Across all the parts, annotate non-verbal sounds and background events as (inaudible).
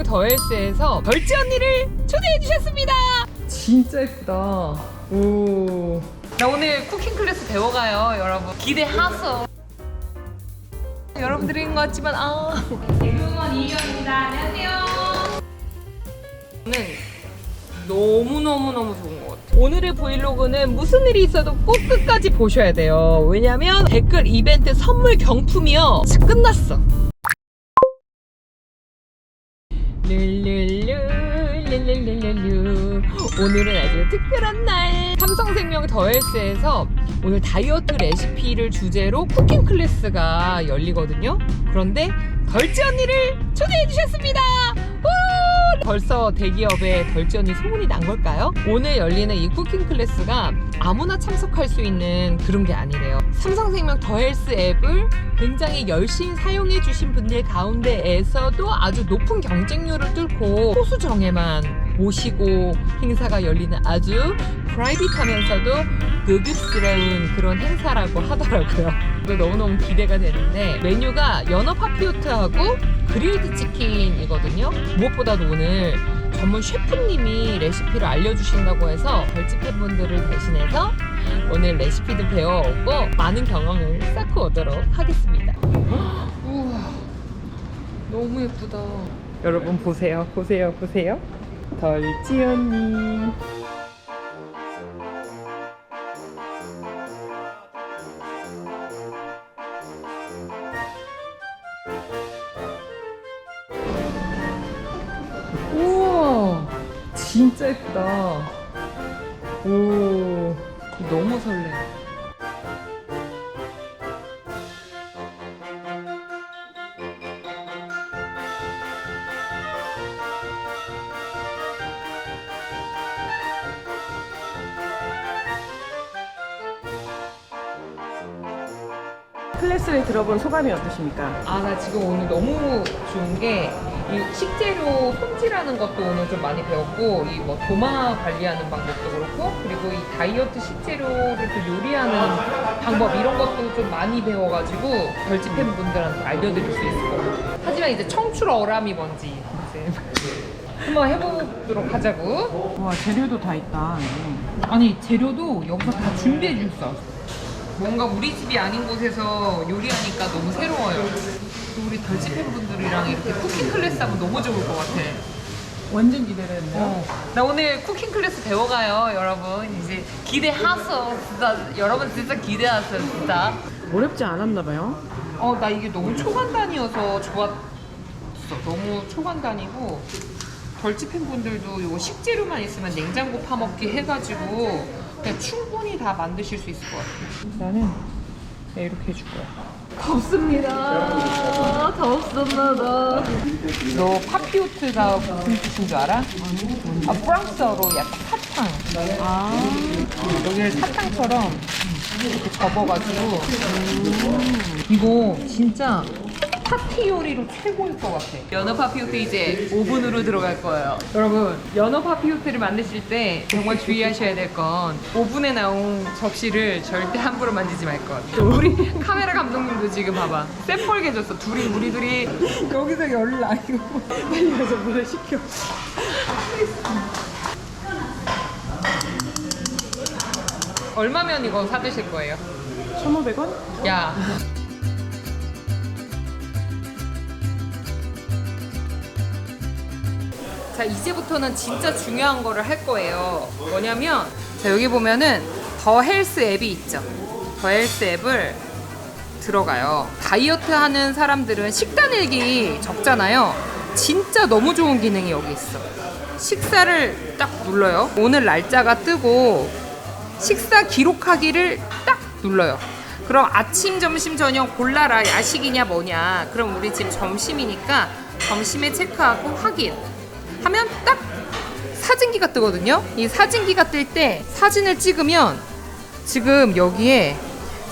삼성생명 더헬스에서 벌지 언니를 초대해 주셨습니다. 진짜 예쁘다. 오. 나 오늘 쿠킹 클래스 배워가요, 여러분. 기대하소. 여러분들인 것 같지만 아. 개그우먼 이희연입니다. 안녕하세요. 저는 너무 너무 너무 좋은 것 같아요. 오늘의 브이로그는 무슨 일이 있어도 꼭 끝까지 보셔야 돼요. 왜냐면 댓글 이벤트 선물 경품이요. 끝났어. 오늘은 아주 특별한 날 삼성생명 더헬스에서 오늘 다이어트 레시피를 주제로 쿠킹 클래스가 열리거든요 그런데 덜지 언니를 초대해 주셨습니다 우! 벌써 대기업에 덜지 언니 소문이 난 걸까요? 오늘 열리는 이 쿠킹 클래스가 아무나 참석할 수 있는 그런 게 아니래요 삼성생명 더헬스 앱을 굉장히 열심히 사용해 주신 분들 가운데에서도 아주 높은 경쟁률을 뚫고 소수 정예만 모시고 행사가 열리는 아주 프라이빗하면서도 고급스러운 그런 행사라고 하더라고요. 너무너무 기대가 되는데 메뉴가 연어 파피오트하고 그릴드 치킨이거든요. 무엇보다도 오늘 전문 셰프님이 레시피를 알려주신다고 해서 벌집 팬분들을 대신해서 오늘 레시피도 배워오고 많은 경험을 쌓고 오도록 하겠습니다. (gasps) 우와, 너무 예쁘다. 여러분 보세요, 보세요, 보세요. 덜지 언니. 우와, 진짜 예쁘다. 오, 너무 설레. 클래스를 들어본 소감이 어떠십니까? 아, 나 지금 오늘 너무 좋은 게, 이 식재료 손질하는 것도 오늘 좀 많이 배웠고, 이 뭐 도마 관리하는 방법도 그렇고, 그리고 이 다이어트 식재료를 또 요리하는 방법, 이런 것도 좀 많이 배워가지고, 벌집팬 분들한테 알려드릴 수 있을 것 같아요. 하지만 이제 청출 어람이 뭔지, 이제 (laughs) 한번 해보도록 하자고. 와 재료도 다 있다. 아니, 재료도 여기서 다 준비해 주셨어. 뭔가 우리 집이 아닌 곳에서 요리하니까 너무 새로워요. 또 우리 덜집 팬분들이랑 이렇게 쿠킹 클래스 하면 너무 좋을 것 같아. 완전 기대되는데요. 어. 나 오늘 쿠킹 클래스 배워가요, 여러분. 이제 기대하소. 진짜 여러분 진짜 기대하세요, 진짜. 어렵지 않았나 봐요. 어, 나 이게 너무 초간단이어서 좋았어. 너무 초간단이고 덜집 팬분들도 이거 식재료만 있으면 냉장고 파먹기 해가지고 그냥 충분히 다 만드실 수 있을 것 같아요. 나는 네, 이렇게 해줄 거야. 덥습니다. 덥습니다. 너 파피오트가 무슨 뜻인 줄 알아? 아, 프랑스어로 약간 사탕. 아. 여기를 사탕처럼 이렇게 접어가지고. 이거 진짜 파티 요리로 최고일 것 같아. 연어 파피오트 이제 오븐으로 들어갈 거예요. 여러분, 연어 파피오트를 만드실 때 정말 주의하셔야 될 건 오븐에 나온 접시를 절대 함부로 만지지 말 것. 우리 (laughs) 카메라 감독님도 지금 봐봐. 쎄뻘게 졌어. 둘이, 우리 둘이 여기서 열을 나이고 빨리 가서 물을 식혀. 얼마면 이거 사드실 거예요? 1,500원? 야. 자, 이제부터는 진짜 중요한 거를 할 거예요. 뭐냐면, 자, 여기 보면은 더 헬스 앱이 있죠. 더 헬스 앱을 들어가요. 다이어트 하는 사람들은 식단 일기 적잖아요. 진짜 너무 좋은 기능이 여기 있어. 식사를 딱 눌러요. 오늘 날짜가 뜨고 식사 기록하기를 딱 눌러요. 그럼 아침, 점심, 저녁 골라라. 야식이냐 뭐냐. 그럼 우리 지금 점심이니까 점심에 체크하고 확인. 하면 딱 사진기가 뜨거든요. 이 사진기가 뜰 때 사진을 찍으면 지금 여기에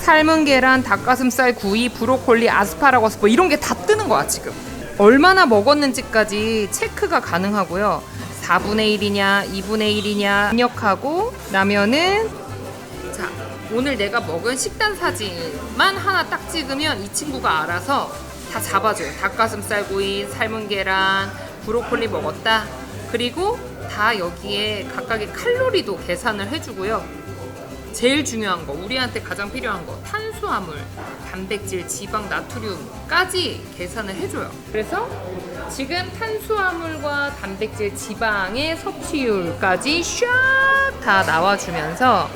삶은 계란, 닭가슴살, 구이, 브로콜리, 아스파라거스 뭐 이런 게 다 뜨는 거야 지금. 얼마나 먹었는지까지 체크가 가능하고요. 4분의 1이냐, 2분의 1이냐 입력하고 나면은 자 오늘 내가 먹은 식단 사진만 하나 딱 찍으면 이 친구가 알아서 다 잡아줘요. 닭가슴살 구이, 삶은 계란, 브로콜리 먹었다. 그리고 다 여기에 각각의 칼로리도 계산을 해주고요. 제일 중요한 거, 우리한테 가장 필요한 거, 탄수화물, 단백질, 지방, 나트륨까지 계산을 해줘요. 그래서 지금 탄수화물과 단백질, 지방의 섭취율까지 샥 다 나와주면서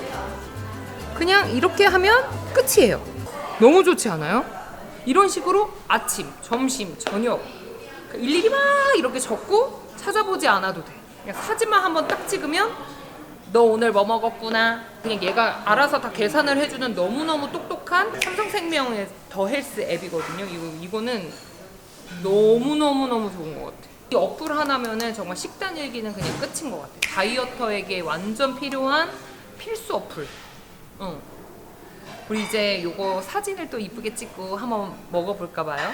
그냥 이렇게 하면 끝이에요. 너무 좋지 않아요? 이런 식으로 아침, 점심, 저녁 그 일일이 막 이렇게 적고 찾아보지 않아도 돼. 그냥 사진만 한번 딱 찍으면 너 오늘 뭐 먹었구나. 그냥 얘가 알아서 다 계산을 해주는 너무너무 똑똑한 삼성생명의 더 헬스 앱이거든요. 이거, 이거는 너무너무너무 좋은 것 같아. 이 어플 하나면은 정말 식단 일기는 그냥 끝인 것 같아. 다이어터에게 완전 필요한 필수 어플. 응. 우리 이제 요거 사진을 또 이쁘게 찍고 한번 먹어볼까 봐요.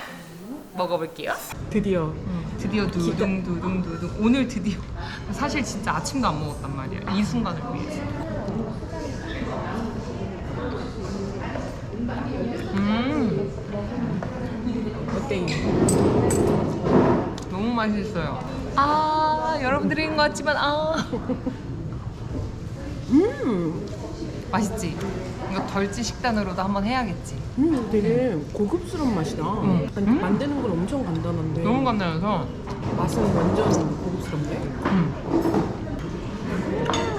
먹어볼게요. 드디어. 드디어 두둥 두둥 두둥. 오늘 드디어. 사실 진짜 아침도 안 먹었단 말이야. 이 순간을 위해서. 음. 어때? 너무 맛있어요. 아 여러분들인 것 같지만 아. (laughs) 음, 맛있지 이거 덜지 식단으로도 한번 해야겠지 음 되게 고급스러운 맛이다. 음. 아니, 음. 만드는 건 엄청 간단한데 너무 간단해서 맛은 완전 고급스럽네. 음.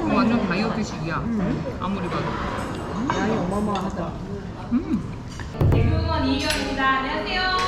이거 완전 다이어트식이야 음. 아무리 봐도 양이 어마어마하다. 음. 대교원 이희경입니다 안녕하세요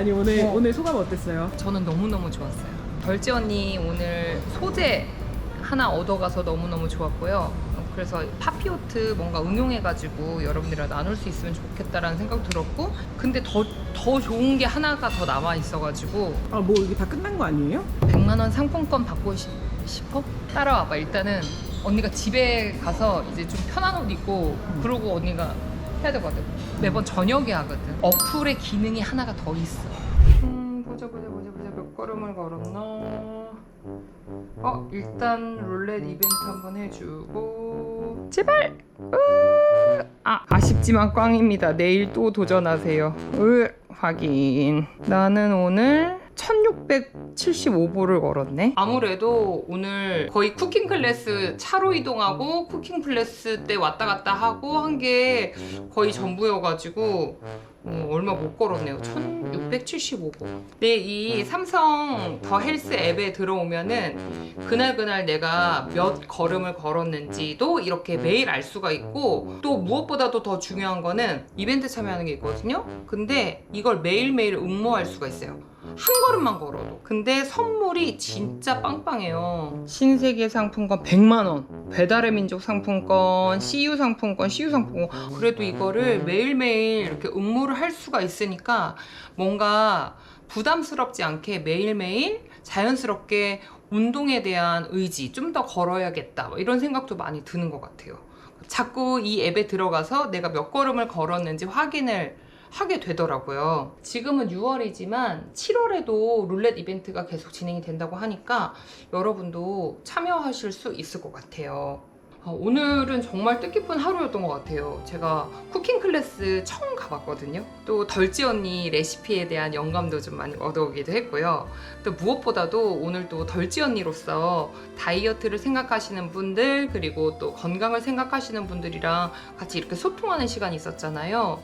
아니 오늘 어. 오늘 소감 어땠어요? 저는 너무너무 좋았어요. 덜지 언니 오늘 소재 하나 얻어가서 너무너무 좋았고요. 그래서 파피오트 뭔가 응용해가지고 여러분들이랑 나눌 수 있으면 좋겠다라는 생각 들었고 근데 더, 더 좋은 게 하나가 더 남아 있어가지고 아 뭐 이게 다 끝난 거 아니에요? 100만 원 상품권 받고 싶, 싶어? 따라와봐 일단은 언니가 집에 가서 이제 좀 편한 옷 입고 그러고 언니가 해야 되거든 매번 저녁에 하거든. 어플의 기능이 하나가 더 있어. 음 보자 보자 보자 보자. 몇 걸음을 걸었나 어 일단 룰렛 이벤트 한번 해주고. 제발! 으, 아 아쉽지만 꽝입니다. 내일 또 도전하세요. 으 확인. 나는 오늘 1675보를 걸었네. 아무래도 오늘 거의 쿠킹 클래스 차로 이동하고 쿠킹 클래스 때 왔다 갔다 하고 한 게 거의 전부여가지고 어, 얼마 못 걸었네요. 1675보. 네, 이 삼성 더 헬스 앱에 들어오면은 그날 그날 내가 몇 걸음을 걸었는지도 이렇게 매일 알 수가 있고 또 무엇보다도 더 중요한 거는 이벤트 참여하는 게 있거든요. 근데 이걸 매일매일 응모할 수가 있어요. 한 걸음만 걸어도. 근데 선물이 진짜 빵빵해요. 신세계 상품권 100만 원, 배달의 민족 상품권, CU 상품권, CU 상품권. 그래도 이거를 매일매일 이렇게 응모를 할 수가 있으니까 뭔가 부담스럽지 않게 매일매일 자연스럽게 운동에 대한 의지 좀 더 걸어야겠다 뭐 이런 생각도 많이 드는 것 같아요. 자꾸 이 앱에 들어가서 내가 몇 걸음을 걸었는지 확인을 하게 되더라고요. 지금은 6월이지만 7월에도 룰렛 이벤트가 계속 진행이 된다고 하니까 여러분도 참여하실 수 있을 것 같아요. 어, 오늘은 정말 뜻깊은 하루였던 것 같아요. 제가 쿠킹 클래스 처음 가봤거든요. 또 덜지 언니 레시피에 대한 영감도 좀 많이 얻어오기도 했고요. 또 무엇보다도 오늘 또 덜지 언니로서 다이어트를 생각하시는 분들 그리고 또 건강을 생각하시는 분들이랑 같이 이렇게 소통하는 시간이 있었잖아요.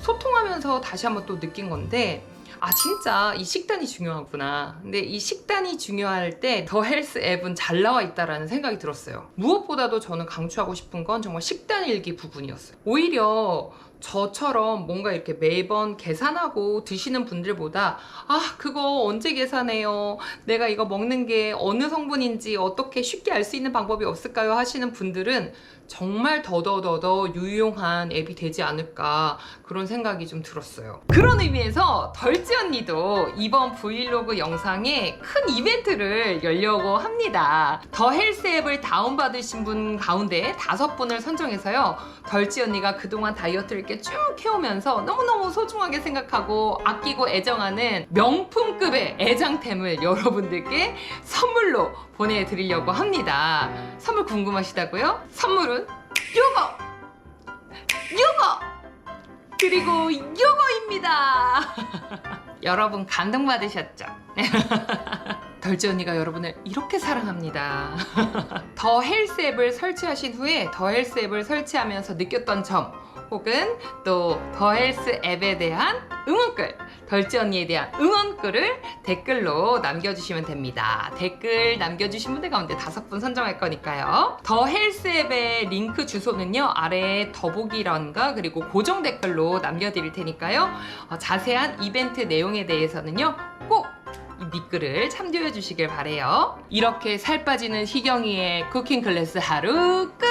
소통하면서 다시 한번 또 느낀 건데 아 진짜 이 식단이 중요하구나. 근데 이 식단이 중요할 때 더 헬스 앱은 잘 나와 있다라는 생각이 들었어요. 무엇보다도 저는 강추하고 싶은 건 정말 식단 일기 부분이었어요. 오히려 저처럼 뭔가 이렇게 매번 계산하고 드시는 분들보다 아 그거 언제 계산해요? 내가 이거 먹는 게 어느 성분인지 어떻게 쉽게 알 수 있는 방법이 없을까요? 하시는 분들은 정말 더더더더 유용한 앱이 되지 않을까 그런 생각이 좀 들었어요. 그런 의미에서 덜지 언니도 이번 브이로그 영상에 큰 이벤트를 열려고 합니다. 더 헬스 앱을 다운받으신 분 가운데 다섯 분을 선정해서요 덜지 언니가 그동안 다이어트를 이렇게 쭉 해오면서 너무너무 소중하게 생각하고 아끼고 애정하는 명품급의 애장템을 (laughs) 여러분들께 선물로 보내드리려고 합니다. 선물 궁금하시다고요? 선물은 요거! 요거! 그리고 요거입니다! (laughs) 여러분 감동받으셨죠? (laughs) 덜지 언니가 여러분을 이렇게 사랑합니다. 더 헬스 앱을 설치하신 후에 더 헬스 앱을 설치하면서 느꼈던 점 혹은 또 더 헬스 앱에 대한 응원글 덜지 언니에 대한 응원글을 댓글로 남겨주시면 됩니다. 댓글 남겨주신 분들 가운데 다섯 분 선정할 거니까요. 더 헬스 앱의 링크 주소는요 아래에 더보기란과 그리고 고정 댓글로 남겨드릴 테니까요. 어, 자세한 이벤트 내용에 대해서는요 꼭이 밑글을 참조해 주시길 바래요. 이렇게 살 빠지는 희경이의 쿠킹 클래스 하루 끝!